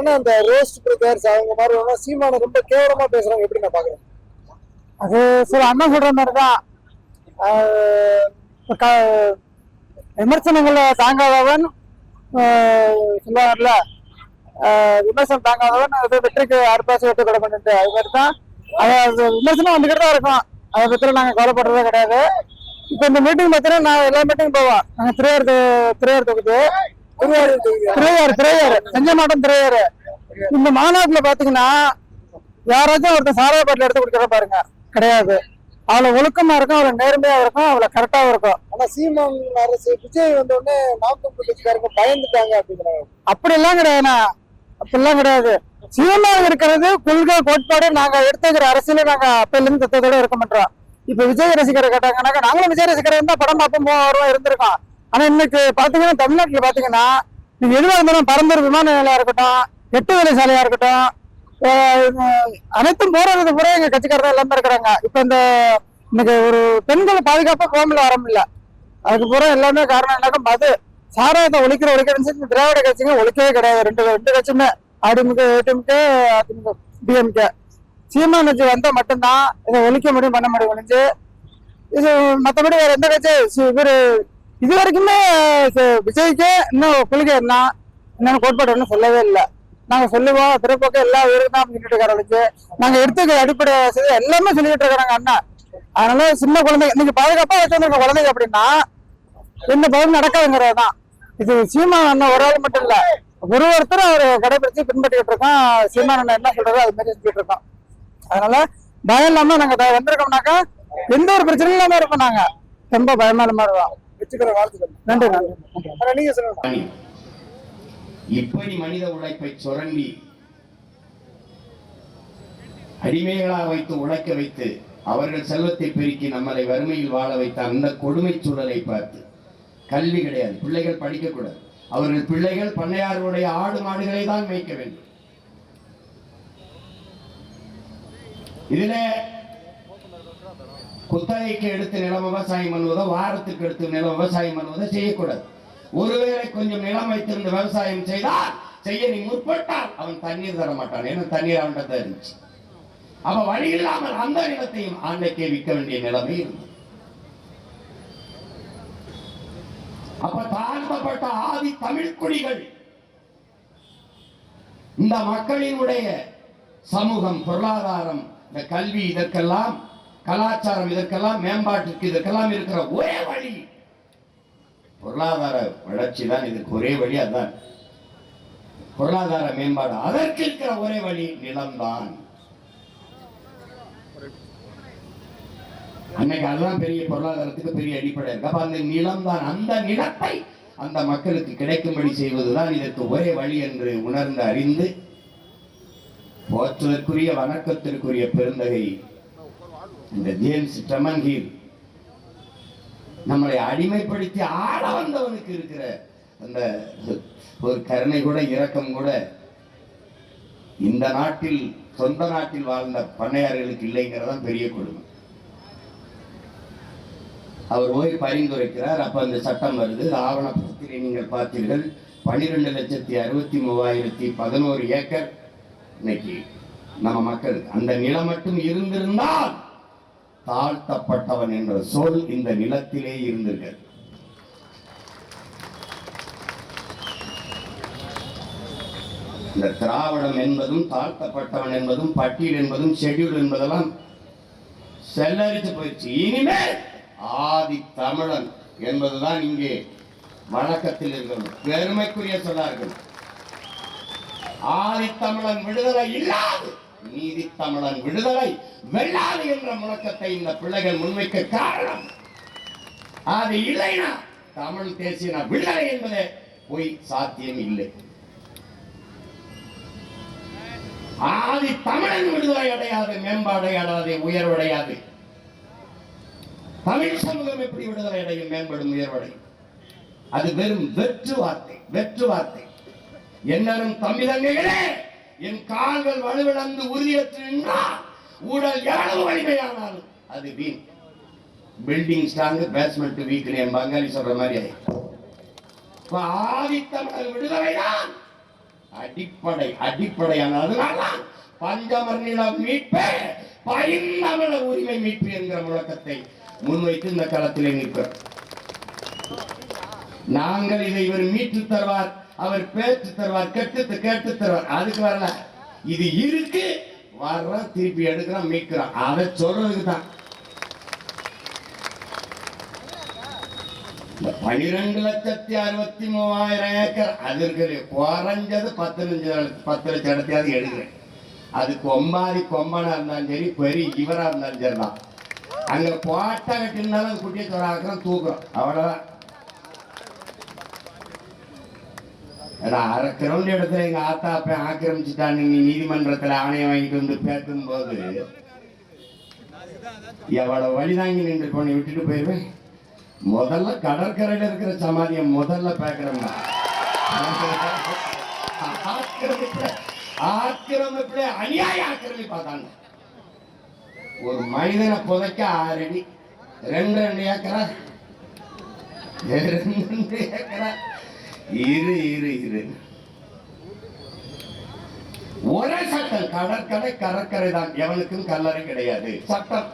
ஆனா அந்த roast brothers அவங்க மாதிரி சீமான ரொம்ப கேவலமா பேசுறாங்க எப்படி நான் பாக்குறேன் அது சரி அண்ணா சொல்ற மாதிரி தான் விமர்சனங்களை தாங்காதவன் ஆஹ் சொல்லுவாங்கல்ல விமர்சனம் தாங்காதவன் அது வெற்றிக்கு அறுப்பாசி வெற்றி கொடை பண்ணிட்டு அது மாதிரி தான் அது விமர்சனம் வந்துக்கிட்டு தான் இருக்கும். அதை பத்தி நாங்கள் கவலைப்படுறதே கிடையாது. இப்போ இந்த மீட்டிங் பார்த்தீங்கன்னா நான் எல்லா மீட்டிங் போவோம். நாங்கள் திரையர் திரையர் தொகுதி. திரையார் திரையார் தஞ்சை மாவட்டம் திரையார் இந்த மாநாட்டுல பாத்தீங்கன்னா யாராச்சும் ஒருத்தர் சாராய பாட்டில் எடுத்து குடிக்கிற பாருங்க. கிடையாது. அவ்வளவு ஒழுக்கமா இருக்கும் அவ்வளவு நேர்மையா இருக்கும் அவ்வளவு கரெக்டாவும் இருக்கும். ஆனா சீமான் அரசு விஜய் வந்த உடனே தமிழ் கட்சிக்காரங்க பயந்துட்டாங்க அப்படிங்கிறாங்க அப்படிலாம் கிடையாதுண்ணா அப்படிலாம் கிடையாது. சீமா இருக்கிறது கொள்கை கோட்பாடு நாங்க எடுத்துக்கிற அரசியல நாங்க அப்பையில இருந்து தத்தோட இருக்க மாட்டோம். இப்ப விஜய் ரசிகரை கேட்டாங்கன்னாக்கா நாங்களும் விஜய் ரசிகர் இருந்தா படம் பார்ப்போம் வருவோம் இருந்திருக்கோம். ஆனா இன்னைக்கு பாத்தீங்கன்னா தமிழ்நாட்டுல பாத்தீங்கன்னா நீங்க எதுவாக இருந்தாலும் பரம்பரை விமான நிலையா இருக்கட்டும் எட்டு வேலை சாலையா இருக்கட்டும் அனைத்தும் போறது பூரா எங்க கட்சிக்காரர் எல்லாமே இருக்கிறாங்க. இப்ப இந்த இன்னைக்கு ஒரு பெண்களை பாதுகாப்பா கோமில் வர முடியல. அதுக்கு பூரா எல்லாமே காரணம் என்னக்கா மது. சாராயத்தை ஒழிக்கிற ஒழிக்கிறன்னு திராவிட கட்சிங்க ஒழிக்கவே கிடையாது. ரெண்டு ரெண்டு கட்சியுமே அடிமுக ஏடிஎம்கே அதிமுக டிஎம்கே. சீமானஜி வந்தா மட்டும்தான் இதை ஒழிக்க முடியும் பண்ண முடியும் ஒழிஞ்சு இது மற்றபடி வேற எந்த கட்சி இவர் இது வரைக்குமே விஜய்க்கு இன்னும் கொள்கை என்ன? என்னன்னு கோட்பாடு ஒன்றும் சொல்லவே இல்லை. நாங்க சொல்லுவோம் பிறப்போக்க எல்லா ஊருக்கு தான் சொல்லிட்டு இருக்காரு நாங்க எடுத்துக்க அடிப்படை வசதி எல்லாமே சொல்லிட்டு இருக்கிறாங்க அண்ணா. அதனால சின்ன குழந்தைங்க இன்னைக்கு பாதுகாப்பா வச்சிருக்க குழந்தைங்க அப்படின்னா எந்த பதிலும் நடக்காதுங்கிறது தான். இது சீமான் அண்ணன் ஒரு ஆள் மட்டும் இல்ல. ஒரு ஒருத்தர் அவர் கடைபிடிச்சு பின்பற்றிட்டு இருக்கோம். சீமான் அண்ணன் என்ன சொல்றதோ அது மாதிரி செஞ்சுட்டு இருக்கோம். அதனால பயம் இல்லாம நாங்க வந்திருக்கோம்னாக்கா எந்த ஒரு பிரச்சனையும் இல்லாம இருப்போம் நாங்க. ரொம்ப பயமா இல்லாம இருக்கோம் வச்சுக்கிற வாழ்த்துக்கள். நன்றி நீங்க சொல்லுங்க. மனித உழைப்பை சுரண்டி அடிமைகளாக வைத்து உழைக்க வைத்து அவர்கள் செல்வத்தை பெருக்கி நம்மளை வறுமையில் வாழ வைத்த அந்த கொடுமை சூழலை பார்த்து. கல்வி கிடையாது பிள்ளைகள் படிக்கக்கூடாது. அவர்கள் பிள்ளைகள் பண்ணையாருடைய ஆடு மாடுகளை தான் மேய்க்க வேண்டும். இதுல குத்தகைக்கு எடுத்து நிலம் விவசாயம் பண்ணுவதோ வாரத்துக்கு எடுத்து நிலம் விவசாயம் பண்ணுவதோ செய்யக்கூடாது. ஒருவேளை கொஞ்சம் நிலம் வைத்திருந்து விவசாயம் செய்தால் செய்ய நீ முற்பட்டால் அவன் தண்ணீர் தர மாட்டான். ஏன்னா தண்ணீர் அவன்கிட்ட இருந்துச்சு. அப்ப வழி இல்லாமல் அந்த நிலத்தையும் ஆண்டைக்கே விற்க வேண்டிய நிலைமை இருந்தது. அப்ப தாழ்த்தப்பட்ட ஆதி தமிழ் குடிகள் இந்த மக்களினுடைய சமூகம் பொருளாதாரம் இந்த கல்வி இதற்கெல்லாம் கலாச்சாரம் இதற்கெல்லாம் மேம்பாட்டிற்கு இதற்கெல்லாம் இருக்கிற ஒரே வழி. பொருளாதார வளர்ச்சி தான் இதுக்கு ஒரே வழி அதுதான். பொருளாதார மேம்பாடு அதற்கு இருக்கிற ஒரே வழி நிலம்தான். அன்னைக்கு அதுதான் பெரிய பொருளாதாரத்துக்கு பெரிய அடிப்படை இருக்கு. அப்ப அந்த நிலம் தான் அந்த நிலத்தை அந்த மக்களுக்கு கிடைக்கும்படி செய்வதுதான் இதற்கு ஒரே வழி என்று உணர்ந்து அறிந்து போற்றுவதற்குரிய வணக்கத்திற்குரிய பெருந்தகை இந்த ஜேம்ஸ் டமன்ஹீர் நம்மளை அடிமைப்படுத்தி ஆள வந்தவனுக்கு இருக்கிற அந்த ஒரு கருணை கூட இரக்கம் கூட இந்த நாட்டில் சொந்த நாட்டில் வாழ்ந்த பண்ணையார்களுக்கு இல்லைங்கிறதான் பெரிய கொடுமை. அவர் போய் பரிந்துரைக்கிறார். அப்ப அந்த சட்டம் வருது. ஆவணப்பத்திரை நீங்கள் பார்த்தீர்கள். பனிரெண்டு லட்சத்தி அறுபத்தி மூவாயிரத்தி பதினோரு ஏக்கர். இன்னைக்கு நம்ம மக்களுக்கு அந்த நிலம் மட்டும் இருந்திருந்தால் தாழ்த்தப்பட்டவன் என்ற சொல் இந்த நிலத்திலே இருந்திருக்கிறது. இந்த திராவிடம் என்பதும் தாழ்த்தப்பட்டவன் என்பதும் பட்டியல் என்பதும் ஷெட்யூல் என்பதெல்லாம் செல்லரித்து போயிடுச்சு. இனிமேல் ஆதி தமிழன் என்பதுதான் இங்கே வழக்கத்தில் இருக்கிறது. பெருமைக்குரிய சொல்லார்கள். ஆதி தமிழன் விடுதலை இல்லாது நீதி தமிழன் விடுதலை வெள்ளாது என்ற முழக்கத்தை இந்த பிள்ளைகள் முன்வைக்க காரணம். அது இல்லைனா தமிழ் தேசிய விடுதலை என்பது பொய் சாத்தியம் இல்லை. ஆதி தமிழன் விடுதலை அடையாது மேம்பாடு அடையாது உயர்வடையாது தமிழ் சமூகம் எப்படி விடுதலை அடையும் மேம்படும் உயர்வடையும் அது வெறும் வெற்று வார்த்தை வெற்று வார்த்தை. என்னும் தமிழங்களே என் கால்கள் வலுவிழந்து உறுதியற்று நின்றால் உடல் எவ்வளவு வலிமையானாலும் அது வீண். பில்டிங் ஸ்ட்ராங் பேஸ்மெண்ட் வீக் என் பங்காளி சொல்ற மாதிரி ஆயிடும். இப்ப ஆதித்தமிழர் விடுதலைதான் அடிப்படை அடிப்படையான அதனால பஞ்சமர்ணில மீட்பே பைந்தமிழ உரிமை மீட்பு என்கிற முழக்கத்தை முன்வைத்து இந்த களத்திலே நிற்கிறோம் நாங்கள் இதை இவர் மீட்டு தருவார். அவர் பேச்சு தருவார் கெட்டு கேட்டு தருவார். அதுக்கு வரல. இது இருக்கு. வர்றோம் திருப்பி எடுக்கிறோம் மீட்கிறோம் அதை சொல்றதுக்கு தான். இந்த பனிரெண்டு லட்சத்தி அறுபத்தி மூவாயிரம் ஏக்கர் அது இருக்குது. குறைஞ்சது பத்து பத்து லட்சம் இடத்தையாவது எடுக்கிறேன். அது கொம்பாதி கொம்பனா இருந்தாலும் சரி பெரிய இவரா இருந்தாலும் சரி தான் அங்க போட்டா கட்டினாலும் குட்டியை தொடாக்கிறோம் தூக்குறோம் அவ்வளவுதான். ஏன்னா அரை இடத்துல எங்க ஆத்தா அப்ப ஆக்கிரமிச்சுட்டான்னு நீ நீதிமன்றத்துல ஆணையம் வாங்கிட்டு வந்து பேசும்போது எவ்வளவு வழி தாங்கி நின்று போன விட்டுட்டு போயிருவேன் முதல்ல கடற்கரையில இருக்கிற சமாதியை முதல்ல பேக்கிறோம் ஆக்கிரமிப்புல ஆக்கிரமிப்புல அநியாய ஆக்கிரமிப்பாதாங்க ஒரு மனிதனை புதைக்க ஆறு அடி ரெண்டு ரெண்டு ஏக்கரா ரெண்டு ரெண்டு ஏக்கரா இரு இரு இரு. ஒரே சட்டம் கடற்கரை கடற்கரை தான். எவனுக்கும் கல்லறை கிடையாது. சட்டம்.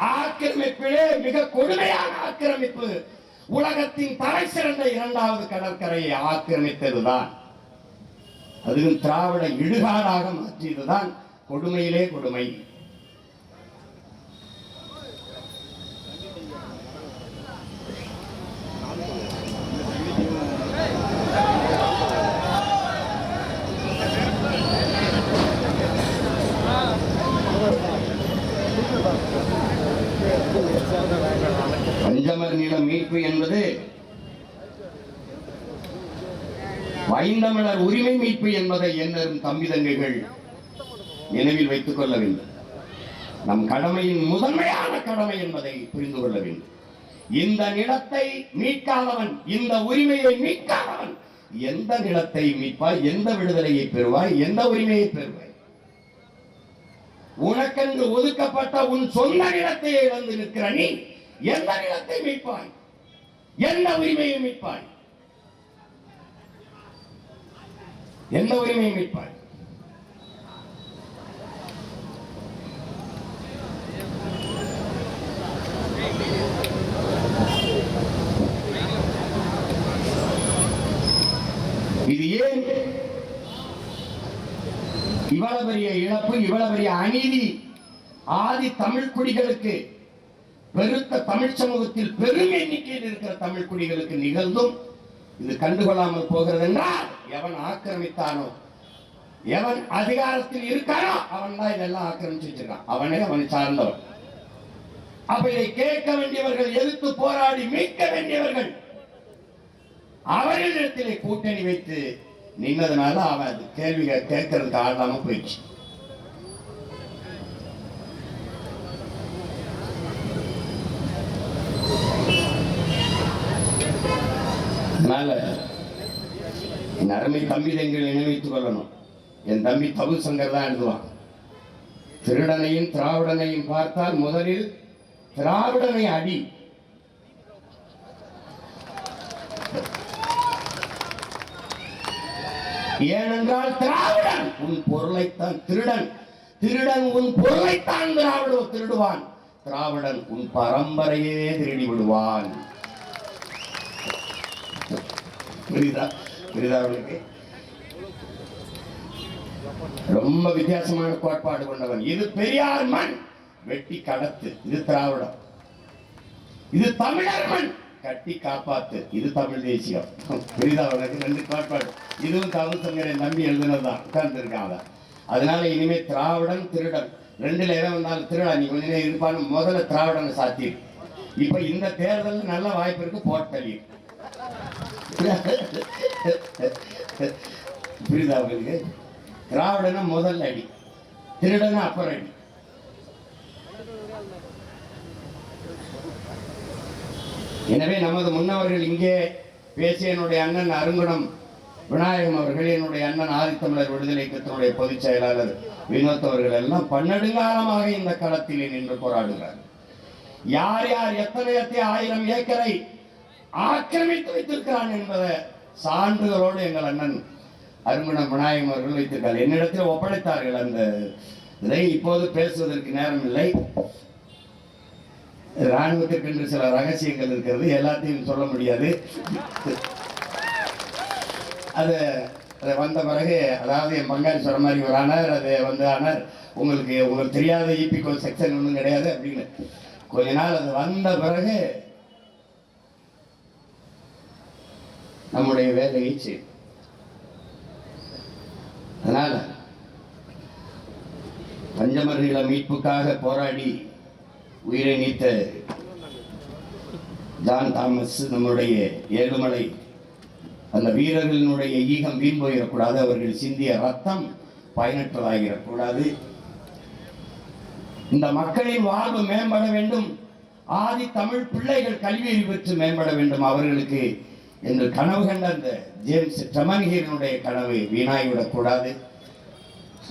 ஆக்கிரமிப்பிலே மிக கொடுமையான ஆக்கிரமிப்பு. உலகத்தின் தலை சிறந்த இரண்டாவது கடற்கரையை ஆக்கிரமித்ததுதான். அதுவும் திராவிட இடுகாடாக மாற்றியதுதான். கொடுமையிலே கொடுமை. பஞ்சமர் நில மீட்பு என்பது வைந்தமிழர் உரிமை மீட்பு என்பதை என்னும் தம்பி தங்கைகள் நினைவில் வைத்துக் கொள்ள வேண்டும். நம் கடமையின் முதன்மையான கடமை என்பதை புரிந்து கொள்ள வேண்டும். இந்த நிலத்தை மீட்காதவன் இந்த உரிமையை மீட்காதவன் எந்த நிலத்தை மீட்பாய் எந்த விடுதலையை பெறுவாய் எந்த உரிமையை பெறுவாய்? உனக்கென்று ஒதுக்கப்பட்ட உன் சொந்த நிலத்தை இழந்து நிற்கிற நீ எந்த நிலத்தை மீட்பாய். எந்த உரிமையை மீட்பாய். எந்த உரிமையை மீட்பாய். இது ஏன்? இவ்வளவு பெரிய இழப்பு இவ்வளவு பெரிய அநீதி ஆதி தமிழ் குடிகளுக்கு பெருத்த தமிழ் சமூகத்தில் பெரும் எண்ணிக்கையில் இருக்கிற தமிழ் குடிகளுக்கு நிகழ்ந்தும் இது கண்டுகொள்ளாமல் போகிறது என்றால் எவன் ஆக்கிரமித்தானோ எவன் அதிகாரத்தில் இருக்கானோ அவன் தான் இதெல்லாம் ஆக்கிரமிச்சு வச்சிருக்கான். அவனே அவனை சார்ந்தவன். அப்ப இதை கேட்க வேண்டியவர்கள் எதிர்த்து போராடி மீட்க வேண்டியவர்கள் அவர்களிடத்திலே கூட்டணி வைத்து நின்னதுனால அவன் அது கேட்கறதுக்கு ஆளாம போயிடுச்சு. அதனால என் அருமை தம்பி தங்களை நினைவித்துக் கொள்ளணும். என் தம்பி தபு சங்கர் தான் எழுதுவான். திருடனையும் திராவிடனையும் பார்த்தால் முதலில் திராவிடனை அடி. ஏனென்றால் திராவிடன் உன் பொருளைத்தான் திருடன். திருடன் உன் பொருளைத்தான் திராவிட திருடுவான். திராவிடன் உன் பரம்பரையே திருடி விடுவான் புரியுதா புரியுதா அவளுக்கு ரொம்ப வித்தியாசமான கோட்பாடு கொண்டவன். இது பெரியார் மண். வெட்டி கடத்து. இது திராவிடம். இது தமிழர் மண். கட்டி காப்பாத்து. இது தமிழ் தேசியம். புரியுதா அவளுக்கு ரெண்டு கோட்பாடு. இதுவும் தமிழ் சங்கரை நம்பி எழுதுனதுதான். உட்கார்ந்து இருக்காங்க அதனால இனிமே திராவிடம் திருடன். ரெண்டுல எதை வந்தாலும் திருடன் நீ கொஞ்ச நேரம் இருப்பான்னு முதல்ல திராவிடனை சாத்தி இப்ப இந்த தேர்தல் நல்ல வாய்ப்பு இருக்கு. போட்டலி புரியுதா உங்களுக்கு? திராவிடனா முதல் அடி திருடனா அப்புறம் அடி. எனவே நமது முன்னவர்கள் இங்கே பேசிய என்னுடைய அண்ணன் அருங்குணம் விநாயகம் அவர்கள் என்னுடைய அண்ணன் ஆதித்தமிழர் விடுதலை இயக்கத்தினுடைய பொதுச் செயலாளர் வினோத் அவர்கள் எல்லாம் பன்னெடுங்காலமாக இந்த களத்திலே நின்று போராடுகிறார் யார் யார் எத்தனை எத்தனை ஆயிரம் ஏக்கரை ஆக்கிரமித்து வைத்திருக்கிறான் என்பதை சான்றுகளோடு எங்கள் அண்ணன் அருமணம் விநாயகம் அவர்கள் வைத்திருக்கார் என்னிடத்தில் ஒப்படைத்தார்கள். அந்த இதை இப்போது பேசுவதற்கு நேரம் இல்லை. இராணுவத்திற்கென்று சில ரகசியங்கள் இருக்கிறது. எல்லாத்தையும் சொல்ல முடியாது. அது அது வந்த பிறகு அதாவது என் பங்காளி சொல்ற மாதிரி ஒரு ஆனார் அது வந்து ஆனார் உங்களுக்கு உங்களுக்கு தெரியாத இபிகோ செக்ஷன் ஒன்றும் கிடையாது அப்படின்னு. கொஞ்ச நாள் அது வந்த பிறகு நம்முடைய வேலையை செய்யும். அதனால பஞ்சமர்களை மீட்புக்காக போராடி உயிரை நீத்த ஜான் தாமஸ் நம்முடைய ஏழுமலை அந்த வீரர்களினுடைய ஈகம் வீண் போயிடக்கூடாது. அவர்கள் சிந்திய ரத்தம் பயனற்றதாகிடக்கூடாது. இந்த மக்களின் வாழ்வு மேம்பட வேண்டும். ஆதி தமிழ் பிள்ளைகள் கல்வி அறிவு பெற்று மேம்பட வேண்டும். அவர்களுக்கு என்று கனவு கண்ட அந்த ஜேம்ஸ் டமன்ஹீரனுடைய கனவு வீணாகிவிடக்கூடாது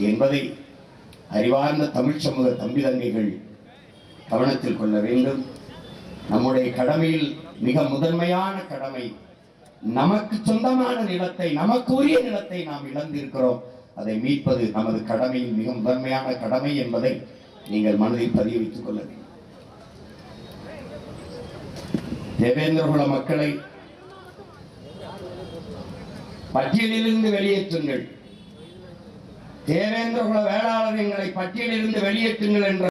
என்பதை அறிவார்ந்த தமிழ் சமூக தம்பி தங்கைகள் கவனத்தில் கொள்ள வேண்டும். நம்முடைய கடமையில் மிக முதன்மையான கடமை நமக்கு சொந்தமான நிலத்தை நமக்கு உரிய நிலத்தை நாம் இழந்திருக்கிறோம். அதை மீட்பது நமது கடமையில் மிக முதன்மையான கடமை என்பதை நீங்கள் மனதில் பதிய வைத்துக் கொள்ள வேண்டும். தேவேந்திரகுல மக்களை பட்டியலிலிருந்து வெளியேற்றுங்கள். தேவேந்திர குல வேளாளர் எங்களை பட்டியலிருந்து வெளியேற்றுங்கள் என்ற